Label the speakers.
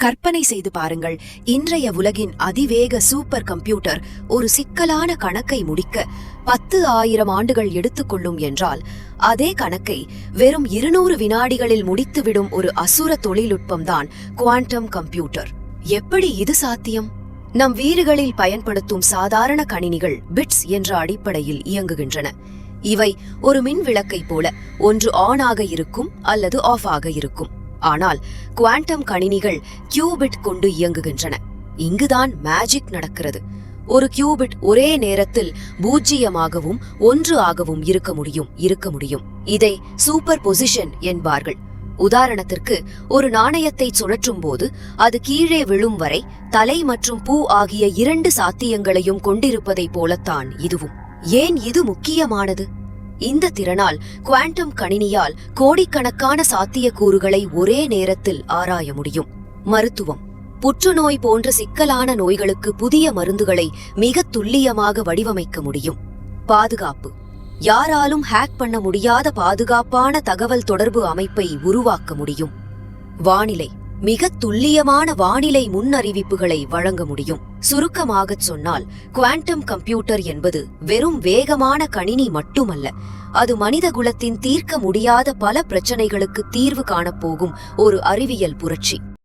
Speaker 1: கற்பனை செய்து பாருங்கள். இன்றைய உலகின் அதிவேக சூப்பர் கம்ப்யூட்டர் ஒரு சிக்கலான கணக்கை முடிக்க பத்து ஆயிரம் ஆண்டுகள் எடுத்துக்கொள்ளும் என்றால் அதே கணக்கை வெறும் இருநூறு வினாடிகளில் முடித்துவிடும் ஒரு அசுர தொழில்நுட்பம்தான் குவாண்டம் கம்ப்யூட்டர். எப்படி இது சாத்தியம்? நம் வீடுகளில் பயன்படுத்தும் சாதாரண கணினிகள் பிட்ஸ் என்ற அடிப்படையில் இயங்குகின்றன. இவை ஒரு மின் விளக்கை போல ஒன்று ஆன் ஆக இருக்கும் அல்லது ஆஃப் ஆக இருக்கும். ஆனால் குவாண்டம் கணினிகள் கியூபிட் கொண்டு இயங்குகின்றன. இங்குதான் மேஜிக் நடக்கிறது. ஒரு கியூபிட் ஒரே நேரத்தில் பூஜ்ஜியமாகவும் ஒன்று ஆகவும் இருக்க முடியும் இருக்க முடியும். இதை சூப்பர் பொசிஷன் என்பார்கள். உதாரணத்திற்கு ஒரு நாணயத்தை சுழற்றும் போது அது கீழே விழும் வரை தலை மற்றும் பூ ஆகிய இரண்டு சாத்தியங்களையும் கொண்டிருப்பதைப் போலத்தான் இதுவும். ஏன் இது முக்கியமானது? இந்த திறனால் குவாண்டம் கணினியால் கோடிக்கணக்கான சாத்தியக்கூறுகளை ஒரே நேரத்தில் ஆராய முடியும். மருத்துவம். புற்றுநோய் போன்ற சிக்கலான நோய்களுக்கு புதிய மருந்துகளை மிக துல்லியமாக வடிவமைக்க முடியும். பாதுகாப்பு. யாராலும் ஹேக் பண்ண முடியாத பாதுகாப்பான தகவல் தொடர்பு அமைப்பை உருவாக்க முடியும். வானிலை. மிக துல்லியமான வானிலை முன்னறிவிப்புகளை வழங்க முடியும். சுருக்கமாகச் சொன்னால் குவாண்டம் கம்ப்யூட்டர் என்பது வெறும் வேகமான கணினி மட்டுமல்ல அது மனித குலத்தின் தீர்க்க முடியாத பல பிரச்சனைகளுக்கு தீர்வு காணப்போகும் ஒரு அறிவியல் புரட்சி.